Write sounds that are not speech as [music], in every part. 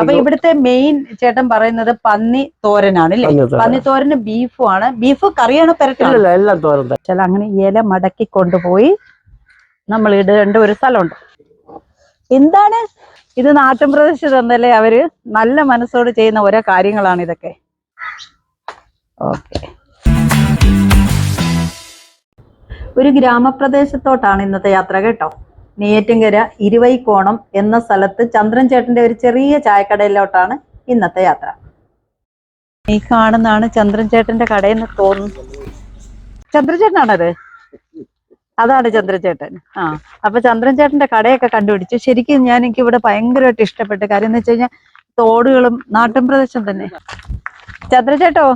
അപ്പൊ ഇവിടുത്തെ മെയിൻ ചേട്ടൻ പറയുന്നത് പന്നി തോരനാണ് അല്ലേ പന്നി തോരന് ബീഫും ആണ്. ബീഫ് കറിയാണോ പെരട്ടാണോ എല്ലാം തോരൻ ചില അങ്ങനെ ഇല മടക്കി കൊണ്ടുപോയി നമ്മൾ ഇടേണ്ട ഒരു സ്ഥലമുണ്ട്. എന്താണ്? ഇത് നാട്ടിൻ പ്രദേശത്ത് തന്നല്ലേ അവർ? നല്ല മനസ്സോട് ചെയ്യുന്ന ഓരോ കാര്യങ്ങളാണ് ഇതൊക്കെ. ഓക്കെ ഒരു ഗ്രാമപ്രദേശത്തോട്ടാണ് ഇന്നത്തെ യാത്ര കേട്ടോ. നെയ്യാറ്റിൻകര ഇരുവൈക്കോണം എന്ന സ്ഥലത്ത് ചന്ദ്രൻ ചേട്ടന്റെ ഒരു ചെറിയ ചായക്കടയിലോട്ടാണ് ഇന്നത്തെ യാത്ര. ഈ കാണുന്നതാണ് ചന്ദ്രൻ ചേട്ടന്റെ കടയെന്ന് തോന്നുന്നു. ചന്ദ്രചേട്ടനാണത് അതാണ് ചന്ദ്രചേട്ടൻ ആ അപ്പൊ ചന്ദ്രചേട്ടന്റെ കടയൊക്കെ കണ്ടുപിടിച്ചു. ശരിക്കും ഞാൻ എനിക്ക് ഇവിടെ ഭയങ്കരമായിട്ട് ഇഷ്ടപ്പെട്ട കാര്യം എന്ന് വെച്ച് കഴിഞ്ഞാൽ തോടുകളും നാട്ടിൻ പ്രദേശം തന്നെ. ചന്ദ്രചേട്ടോ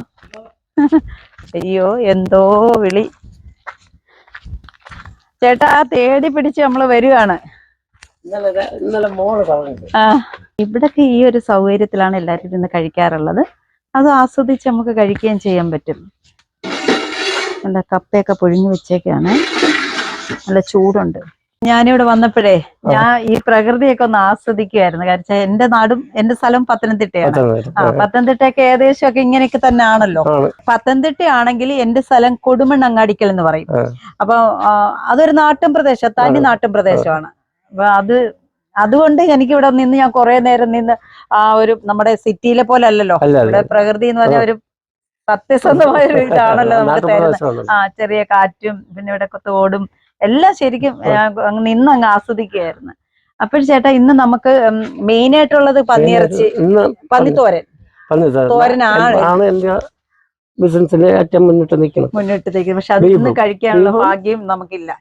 അയ്യോ എന്തോ വിളി. ചേട്ടാ തേടി പിടിച്ച് നമ്മൾ വരുവാണ്. ആ ഇവിടൊക്കെ ഈ ഒരു സൗകര്യത്തിലാണ് എല്ലാരും ഇരുന്ന് കഴിക്കാറുള്ളത്. അത് ആസ്വദിച്ച് നമുക്ക് കഴിക്കുകയും ചെയ്യാൻ പറ്റും. നല്ല കപ്പയൊക്കെ പുഴുങ്ങി വെച്ചേക്കാണ്. നല്ല ചൂടുണ്ട്. ഞാനിവിടെ വന്നപ്പോഴേ ഞാൻ ഈ പ്രകൃതിയൊക്കെ ഒന്ന് ആസ്വദിക്കുമായിരുന്നു കാരണം എന്റെ നാടും എന്റെ സ്ഥലം പത്തനംതിട്ടയാണ്. ആ പത്തനംതിട്ടയൊക്കെ ഏകദേശം ഒക്കെ ഇങ്ങനെയൊക്കെ തന്നെ ആണല്ലോ പത്തനംതിട്ടയാണെങ്കിൽ എന്റെ സ്ഥലം കൊടുമണ്ണങ്ങാടിക്കൽ എന്ന് പറയും. അപ്പൊ അതൊരു നാട്ടിൻ പ്രദേശം തനി നാട്ടിൻ പ്രദേശമാണ്. അപ്പൊ അത് അതുകൊണ്ട് എനിക്ക് ഇവിടെ നിന്ന് ഞാൻ കുറെ നേരം നിന്ന് ആ ഒരു നമ്മുടെ സിറ്റിയിലെ പോലെ അല്ലല്ലോ. അല്ല ഇവിടെ പ്രകൃതി എന്ന് പറഞ്ഞ ഒരു സത്യസന്ധമായ ഒരു [laughs] ഇതാണല്ലോ നമുക്ക് തരുന്നത്. ആ ചെറിയ കാറ്റും പിന്നെ ഇവിടെ തോടും എല്ലാം ശരിക്കും നിന്ന് അങ്ങ് ആസ്വദിക്കുകയായിരുന്നു. അപ്പോൾ ചേട്ടാ ഇന്ന് നമുക്ക് മെയിൻ ആയിട്ടുള്ളത് പന്നിയിറച്ചി പന്നിത്തോരൻ. പന്നി തോരൻ. തോരനാണ്. ബിസിനസ്സിന് ഏറ്റവും മുന്നിട്ട് നിൽക്കുന്നത്? മുന്നിട്ട് നിൽക്കുന്നത്. പക്ഷെ അത് ഇന്ന് ബീഫും. കഴിക്കാനുള്ള ഭാഗ്യം നമുക്കില്ല.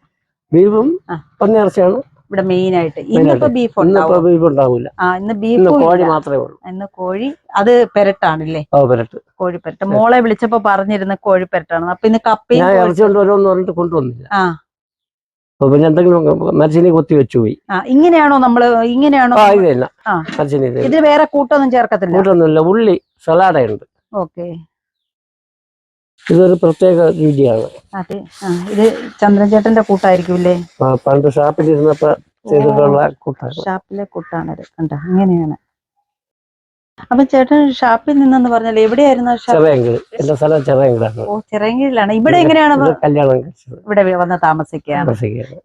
ബീഫും. പന്നിയിറച്ചിയാണ്. ഇവിടെ മെയിൻ ആയിട്ട്. ഇന്നിപ്പോ ബീഫ് ബീഫ് ഉണ്ടാവില്ല ആ ഇന്ന് ബീഫ് കോഴി മാത്രമേ ഉള്ളൂ. ഇന്ന് കോഴി അത് പെരട്ടാണല്ലേ? ഓ പെരട്ട്. കോഴിപ്പെരട്ട്. മോളെ വിളിച്ചപ്പോ പറഞ്ഞിരുന്ന കോഴിപ്പെരട്ടാണ് അപ്പൊ ഇന്ന് കപ്പയും കോഴി- ഇറച്ചി കൊണ്ടുവരുമെന്ന് പറഞ്ഞിട്ട് കൊണ്ടുവന്നില്ല. ആ. അപ്പൊ പിന്നെ എന്തെങ്കിലും മരിച്ചിനെ കൊത്തി വെച്ചു പോയി ആ ഇങ്ങനെയാണോ നമ്മൾ ഇങ്ങനെയാണോ ആ ഇത് തന്നെ ഇത് വേറെ കൂട്ടൊന്നും ചേർക്കത്തില്ല? കൂട്ടൊന്നുമില്ല. ഉള്ളി സലാഡയുണ്ട് ഓക്കെ. ഇതൊരു പ്രത്യേക രുചിയാണ് അതെ. ഇത് ചന്ദ്രചേട്ടന്റെ കൂട്ടായിരിക്കും അല്ലേ ആ, പണ്ട് ഷാപ്പിലിരുന്നപ്പോ ചെയ്തിട്ടുള്ള കൂട്ടാണ്. ഷാപ്പിലെ കൂട്ടാണത് കണ്ട അങ്ങനെയാണ്. അപ്പൊ ചേട്ടൻ ഷാപ്പിൽ നിന്നെന്ന് പറഞ്ഞാൽ എവിടെയായിരുന്നു ചെറിയങ്കിൾ എന്റെ സ്ഥലം ചെറിയാണ് ഓ ചെറിയാണ് ഇവിടെ എങ്ങനെയാണ് കല്യാണം ഇവിടെ വന്ന് താമസിക്കുകയാണ്.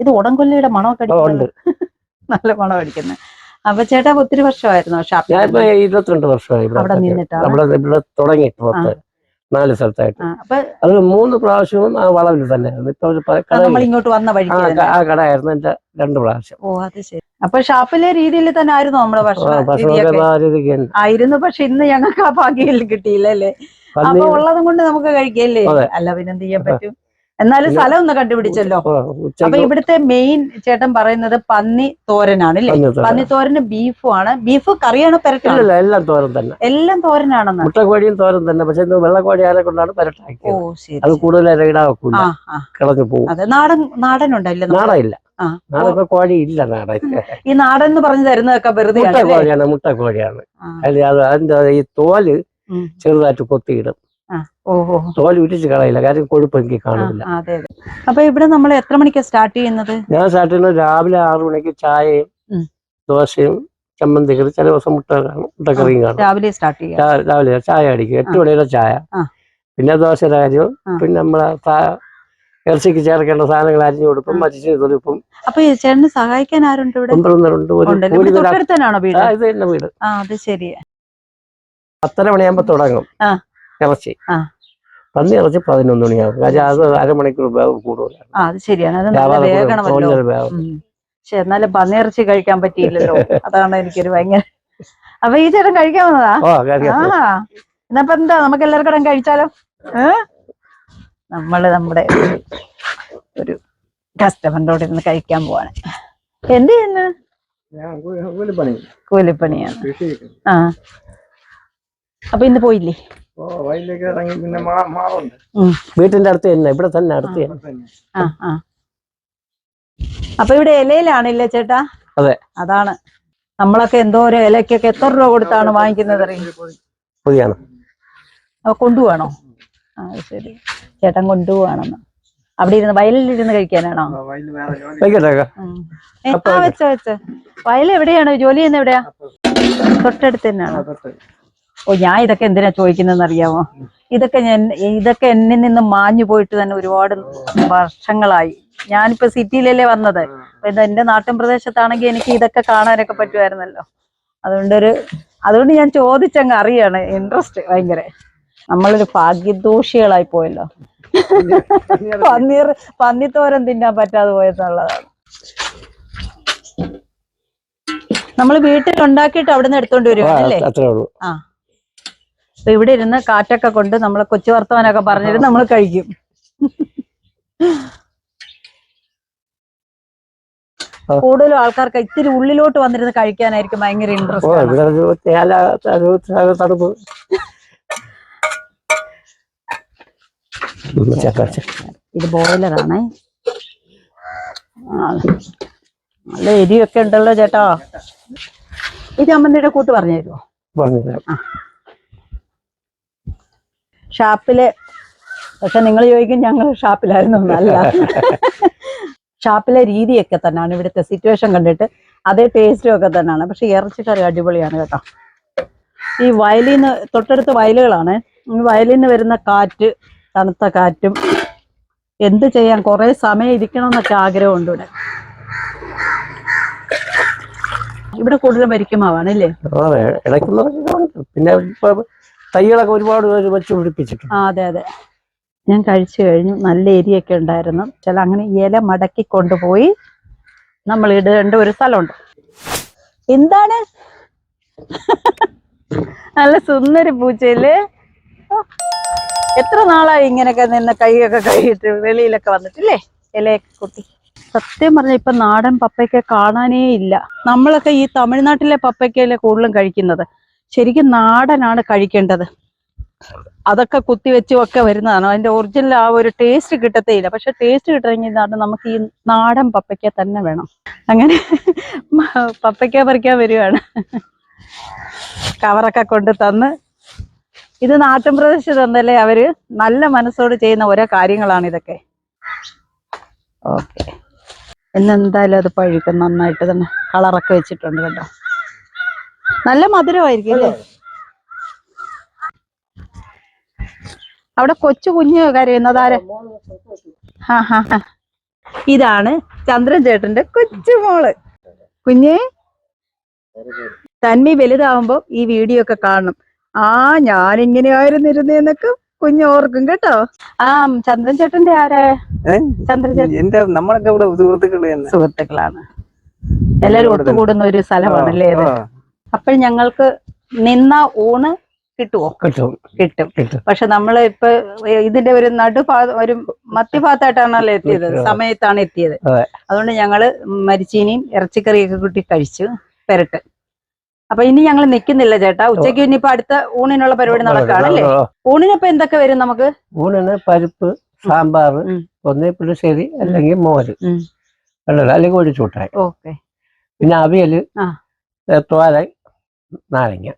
ഇത് ഉടംകൊല്ലിയുടെ മണമൊക്കെ ഉണ്ട്. [laughs] നല്ല മണം അടിക്കുന്നത് അപ്പൊ ചേട്ടാ ഒത്തിരി വർഷമായിരുന്നു ഷാപ്പിൽ ഇരുപത്തിരണ്ട് വർഷമായി അവിടെ. നിന്നിട്ടാണ് ഇവിടെ തുടങ്ങിയിട്ട് നാല് സ്ഥലത്തായിട്ട്. അത് മൂന്ന് പ്രാവശ്യവും ആ വളവിൽ തന്നെ ഇപ്പൊ ഇങ്ങോട്ട് വന്ന ആ കട ആയിരുന്നു തന്നെ. ആ കടയായിരുന്നു എന്റെ രണ്ട് പ്രാവശ്യം. ഓ അത് ശരി. അപ്പൊ ഷാപ്പിലെ രീതിയിൽ തന്നെ ആയിരുന്നു നമ്മുടെ ഭക്ഷണ. ആയിരുന്നു പക്ഷെ ഇന്ന് ഞങ്ങൾക്ക് ആ ഭാഗ്യം കിട്ടിയില്ല അല്ലേ? അപ്പൊ ഉള്ളതും കൊണ്ട് നമുക്ക് കഴിക്കല്ലേ. അല്ല പിന്നെ എന്ത് ചെയ്യാൻ പറ്റും? എന്നാലും സ്ഥലം ഒന്ന് കണ്ടുപിടിച്ചല്ലോ. അപ്പൊ ഇവിടുത്തെ മെയിൻ ചേട്ടൻ പറയുന്നത് പന്നി തോരനാണ് അല്ലേ? പന്നി തോരന് ബീഫും ആണ്. ബീഫ് കറിയാണ് പെരട്ടില്ല എല്ലാം തോരൻ തന്നെ. എല്ലാം തോരനാണെന്ന്. മുട്ടക്കോഴിയും തോരൻ തന്നെ. പക്ഷെ വെള്ളക്കോഴി ആരെ കൊണ്ടാണ് പരട്ടാക്കിയത്? ശരി അത്. കൂടുതൽ കിളഞ്ഞു പോകും അതെ നാടൻ നാടൻ ഉണ്ടല്ലേ? നാടയില്ല നാടിപ്പോ കോഴി ഇല്ല നാടൻ ഈ നാടൻ എന്ന് പറഞ്ഞു തരുന്നതൊക്കെ വെറുതെ മുട്ട കോഴിയാണ് അല്ലെ അത് അതിന്റെ ഈ തോൽ. ചെറുതായിട്ട് കൊത്തിയിടും. തോൽ ഉരിച്ച് കളയില്ല കാര്യം കൊഴുപ്പ് എനിക്ക് കാണില്ല അപ്പൊ ഇവിടെ നമ്മൾ എത്ര മണിക്കാണ് സ്റ്റാർട്ട് ചെയ്യുന്നത്? ഞാൻ സ്റ്റാർട്ട് ചെയ്യുന്നത് രാവിലെ ആറു മണിക്ക് ചായയും ദോശയും ചമ്മന്തി കറി ചില ദിവസം മുട്ട മുട്ടക്കറിയും കാണും. രാവിലെ സ്റ്റാർട്ട് ചെയ്യാം രാവിലെ ചായ അടിക്കും എട്ട്. മണിയുടെ ചായ. പിന്നെ ദോശ കാര്യവും പിന്നെ നമ്മളെ ഇറച്ചിക്ക് ചേർക്കേണ്ട സാധനങ്ങൾ അരിഞ്ഞു കൊടുക്കും. മരിച്ചു തൊലിപ്പും അപ്പൊ ചേട്ടന് സഹായിക്കാൻ ആരുണ്ട് ഇവിടെ? ഇത് തന്നെ വീട്. അത് ശരി പത്തര മണിയാകുമ്പോ തുടങ്ങും. ഇറച്ചി. പന്നി ഇറച്ചി പതിനൊന്ന് മണിയാകും കാര്യം അത് അരമണിക്കൂർ വേഗം കൂടുതലാണ് അത് ശരിയാണ്. പക്ഷെ എന്നാലും പന്നിയിറച്ചി കഴിക്കാൻ പറ്റിയില്ലല്ലോ. അതാണ് എനിക്കൊരു ഭയങ്കര അപ്പൊ ഈ ചേട്ടൻ കഴിക്കാൻ വന്നതാ? എന്താ? നമുക്ക് എല്ലാവർക്കും കഴിച്ചാലോ? ഏ? നമ്മൾ നമ്മുടെ ഒരു- കസ്റ്റമറിനോട് ഇരുന്ന് കഴിക്കാൻ പോവാണ്. എന്ത് ചെയ്യുന്നു? കൂലിപ്പണിയാണ്. ആ. അപ്പൊ ഇന്ന് പോയില്ലേ. വീട്ടിന്റെ അടുത്ത് തന്നെ ഇവിടെ തന്നെ അടുത്ത് ആ ആ അപ്പൊ ഇവിടെ ഇലയിലാണില്ലേ ചേട്ടാ? അതെ. അതാണ്. നമ്മളൊക്കെ എന്തോ ഒരു ഇലക്കൊക്കെ എത്ര രൂപ കൊടുത്താണ് വാങ്ങിക്കുന്നത് കൊണ്ടുപോകണോ ആ ശരി. ചേട്ടൻ കൊണ്ടുപോവാണെന്ന്. അവിടെ ഇരുന്ന് വയലിലിരുന്ന് കഴിക്കാനാണോ? ആ വെച്ച വെച്ച. വയൽ എവിടെയാണ്? ജോലി ചെയ്യുന്ന എവിടെയാ? തൊട്ടടുത്ത് തന്നെയാണോ? ഓ ഞാൻ ഇതൊക്കെ എന്തിനാ ചോദിക്കുന്നതെന്ന് അറിയാമോ ഇതൊക്കെ ഞാൻ ഇതൊക്കെ എന്നിൽ നിന്ന് മാഞ്ഞു പോയിട്ട് തന്നെ ഒരുപാട് വർഷങ്ങളായി. ഞാനിപ്പോ സിറ്റിയിലല്ലേ വന്നത്. അപ്പൊ ഇത് എന്റെ നാട്ടിൻ പ്രദേശത്താണെങ്കിൽ എനിക്ക് ഇതൊക്കെ കാണാനൊക്കെ പറ്റുമായിരുന്നല്ലോ. അതുകൊണ്ടൊരു അതുകൊണ്ട് ഞാൻ ചോദിച്ചങ്ങ് അറിയാണ്. ഇൻട്രസ്റ്റ് ഭയങ്കര. നമ്മളൊരു ഭാഗ്യദോഷികളായി പോയല്ലോ. പന്നീർ പന്നിത്തോരൻ തിന്നാൻ പറ്റാതെ പോയെന്നുള്ളതാണ്. നമ്മൾ വീട്ടിൽ ഉണ്ടാക്കിയിട്ട് അവിടെ നിന്ന് എടുത്തോണ്ട് വരുവല്ലേ ആ. അപ്പൊ ഇവിടെ ഇരുന്ന് കാറ്റൊക്കെ കൊണ്ട് നമ്മളെ കൊച്ചു വർത്തമാനൊക്കെ പറഞ്ഞിരുന്ന് നമ്മൾ കഴിക്കും. കൂടുതൽ കൂടുതലും ആൾക്കാർക്ക് ഇത്തിരി ഉള്ളിലോട്ട് വന്നിരുന്ന് കഴിക്കാനായിരിക്കും ഭയങ്കര ഇൻട്രസ്റ്റ് ആണ് ഇവിടെ ഒരു തേല ഒരു തണുപ്പ് ഉം, ചക്ക ചക്ക. ഇത് ബോയിലറാണേ നല്ല എരിയൊക്കെ ഉണ്ടല്ലോ ചേട്ടാ. ഇത് അമ്മന്തിയുടെ കൂട്ട് പറഞ്ഞു തരുമോ പറഞ്ഞുതരാം ഷാപ്പിൽ പക്ഷെ നിങ്ങൾ ചോദിക്കും ഞങ്ങൾ ഷാപ്പിലായിരുന്നു നല്ല ഷാപ്പിലെ രീതിയൊക്കെ തന്നെയാണ് ഇവിടുത്തെ സിറ്റുവേഷൻ കണ്ടിട്ട്. അതേ ടേസ്റ്റും ഒക്കെ തന്നെയാണ്. പക്ഷെ ഇറച്ചിക്കറി അടിപൊളിയാണ് കേട്ടോ. ഈ വയലിൽ നിന്ന് തൊട്ടടുത്ത വയലുകളാണ്. വയലിൽ നിന്ന് വരുന്ന കാറ്റ് തണുത്ത കാറ്റും എന്ത് ചെയ്യാൻ കുറെ സമയം ഇരിക്കണം എന്നൊക്കെ ആഗ്രഹമുണ്ട് ഇവിടെ. ഇവിടെ കൂടുതലും വരിക്കുമാവാണ് അല്ലേ പിന്നെ തൈകളൊക്കെ ഒരുപാട് പേര് വെച്ച് പിടിപ്പിച്ചിട്ടുണ്ട്. അതെ അതെ. ഞാൻ കഴിച്ചു കഴിഞ്ഞു. നല്ല എരിയൊക്കെ ഉണ്ടായിരുന്നു. ചില അങ്ങനെ ഇല മടക്കി കൊണ്ടുപോയി നമ്മൾ ഇടേണ്ട ഒരു സ്ഥലമുണ്ട്. എന്താണ്? [laughs] നല്ല സുന്ദര പൂച്ചയിൽ എത്ര നാളായി ഇങ്ങനെയൊക്കെ നിന്ന് കൈയൊക്കെ കൈയിട്ട് വെളിയിലൊക്കെ വന്നിട്ടില്ലേ? ഇലയൊക്കെ കുത്തി സത്യം പറഞ്ഞ ഇപ്പൊ നാടൻ പപ്പയ്ക്ക കാണാനേ ഇല്ല. നമ്മളൊക്കെ ഈ തമിഴ്നാട്ടിലെ പപ്പയ്ക്കല്ലേ കൂടുതലും കഴിക്കുന്നത്? ശരിക്കും നാടനാണ് കഴിക്കേണ്ടത്. അതൊക്കെ കുത്തിവെച്ചും ഒക്കെ വരുന്നതാണ്. അതിന്റെ ഒറിജിനൽ ആ ഒരു ടേസ്റ്റ് കിട്ടത്തേയില്ല പക്ഷെ ടേസ്റ്റ് കിട്ടണമെങ്കിൽ നമുക്ക് ഈ നാടൻ പപ്പയ്ക്ക തന്നെ വേണം. അങ്ങനെ പപ്പയ്ക്ക പറിക്കാൻ വരുവാണ് കവറൊക്കെ കൊണ്ട് തന്ന് ഇത് നാട്ടിൻ പ്രദേശത്ത് എന്തല്ലേ അവർ? നല്ല മനസ്സോട് ചെയ്യുന്ന ഓരോ കാര്യങ്ങളാണ് ഇതൊക്കെ. ഓക്കെ. ഇന്നെന്തായാലും അത് പഴുക്കും നന്നായിട്ട് തന്നെ കളറൊക്കെ വെച്ചിട്ടുണ്ട് കേട്ടോ. നല്ല മധുരമായിരിക്കും അവിടെ കൊച്ചു കുഞ്ഞ് കരയുന്നത് ആരെ ആ ഹാ. ഇതാണ് ചന്ദ്രൻ ചേട്ടന്റെ കൊച്ചുമോൾ കുഞ്ഞേ? തന്മി വലുതാവുമ്പോ ഈ വീഡിയോ ഒക്കെ കാണണം ആ ഞാൻ ഇങ്ങനെയായിരുന്നു ഇരുന്നേന്നൊക്കെ കുഞ്ഞ് ഓർക്കും കേട്ടോ. ആ ചന്ദ്രൻ ചേട്ടന്റെ ആരാ? ചന്ദ്രൻ ചേട്ടൻ. എന്റെ നമ്മളൊക്കെ ഇവിടെ സുഹൃത്തുക്കൾ സുഹൃത്തുക്കളാണ്. എല്ലാരും ഒത്തുകൂടുന്ന ഒരു സ്ഥലമാണല്ലേ ഇത്? അപ്പോൾ ഞങ്ങൾക്ക് നിന്ന ഊണ് കിട്ടുമോ കിട്ടും. കിട്ടും. കിട്ടും. പക്ഷെ നമ്മൾ ഇപ്പൊ ഇതിന്റെ ഒരു നടുഭാ ഒരു മധ്യഭാഗത്തായിട്ടാണല്ലോ എത്തിയത്. സമയത്താണ് എത്തിയത്. അതുകൊണ്ട് ഞങ്ങൾ മരിച്ചീനിയും ഇറച്ചിക്കറിയൊക്കെ കൂട്ടി കഴിച്ചു. പെരട്ട്. അപ്പൊ ഇനി ഞങ്ങൾ നിക്കുന്നില്ല ചേട്ടാ. ഉച്ചയ്ക്ക് ഇനിയിപ്പോ അടുത്ത ഊണിനുള്ള പരിപാടി നടക്കുകയാണല്ലേ ഊണിനപ്പൊ എന്തൊക്കെ വരും നമുക്ക്? ഊണിന് പരിപ്പ് സാമ്പാർ. ഒന്നേ പുളിശ്ശേരി അല്ലെങ്കിൽ മോര്. അല്ലെങ്കിൽ ഒഴിച്ചൂട്ടായി പിന്നെ അവിയൽ തോരൻ നാരങ്ങ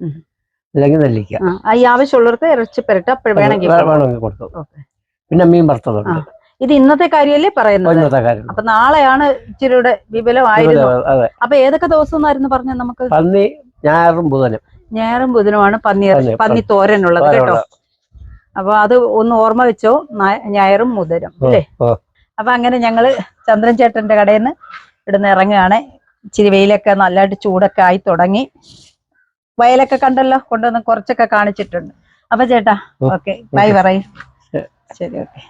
അല്ലെങ്കിൽ നെല്ലിക്ക. ഈ ആവശ്യമുള്ളവർക്ക് ഇറച്ചി പെരട്ട് വേണമെങ്കിൽ വേണമെങ്കിൽ കൊടുക്കും. പിന്നെ മീൻ വറുത്തതുണ്ട്. ഇത് ഇന്നത്തെ കാര്യമല്ലേ പറയുന്നത്? അപ്പൊ നാളെയാണ് ഇച്ചിരി വിപുലമായിരുന്നു. അപ്പൊ ഏതൊക്കെ ദിവസം എന്നായിരുന്നു പറഞ്ഞത് നമുക്ക്? പന്നി ഞായറും ബുധനും. ഞായറും ബുധനുമാണ് പന്നി പന്നി, തോരനുള്ളത് കേട്ടോ. അപ്പൊ അത് ഒന്ന് ഓർമ്മ വെച്ചോ ഞായറും ബുധനും അല്ലേ അപ്പൊ അങ്ങനെ ഞങ്ങൾ ചന്ദ്രൻ ചേട്ടന്റെ കടയിൽ നിന്ന് ഇവിടുന്ന് ഇറങ്ങുകയാണ്. ഇച്ചിരി വെയിലൊക്കെ നല്ലതായിട്ട് ചൂടൊക്കെ ആയി തുടങ്ങി. വയലൊക്കെ കണ്ടല്ലോ കൊണ്ടുവന്ന് കുറച്ചൊക്കെ കാണിച്ചിട്ടുണ്ട്. അപ്പൊ ചേട്ടാ ഓക്കെ ബൈ പറയും. ശരി ഓക്കെ.